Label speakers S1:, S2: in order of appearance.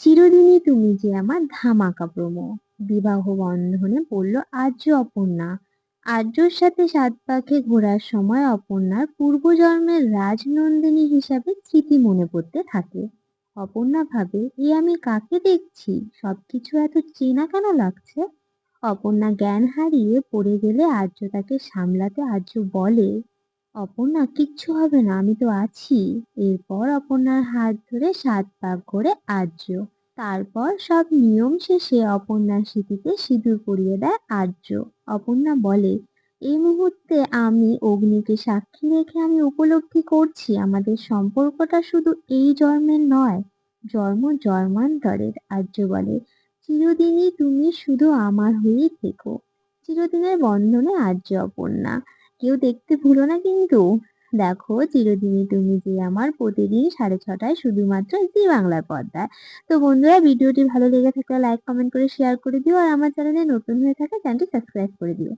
S1: চিরদিনই তুমি যে আমার ধামাকা প্রমো বিবাহ বন্ধনে বলল আর্য অপর্ণা। আর্যর সাথে সাত পাখে ঘোরার সময় অপর্ণার পূর্বজন্মের রাজনন্দিনী হিসাবে স্মৃতি মনে পড়তে থাকে। অপর্ণা ভাবে, এ আমি কাকে দেখছি? সবকিছু এত চেনা কেন লাগছে? অপর্ণা জ্ঞান হারিয়ে পড়ে গেলে আর্য তাকে সামলাতে আর্য বলে অপর্ণা, কিচ্ছু হবে না, আমি তো আছি। এরপর অপর্ণার হাত ধরে সাত পাক করে আর্য। তারপর সব নিয়ম শেষে অপর্ণার স্মৃতিতে সিঁদুর পরিয়ে দেয় আর্য। অপর্ণা বলে, এই মুহূর্তে আমি অগ্নিকে সাক্ষী রেখে আমি উপলব্ধি করছি, আমাদের সম্পর্কটা শুধু এই জন্মের নয়, জন্ম জন্মান্তরের। আর্য বলে, চিরদিনই তুমি শুধু আমার হয়েই থেকো। চিরদিনের বন্ধনে আর্য, অপর্ণা। কেউ দেখতে ভুলো না কিন্তু। দেখো, চিরদিনই তুমি যে আমার প্রতিদিন সাড়ে ছটায় শুধুমাত্র জি বাংলার পর্দায় তো বন্ধুরা, ভিডিওটি ভালো লেগে থাকলে লাইক কমেন্ট করে শেয়ার করে দিও আর আমার চ্যানেলে নতুন হয়ে থাকে চ্যানেলটি সাবস্ক্রাইব করে দিও।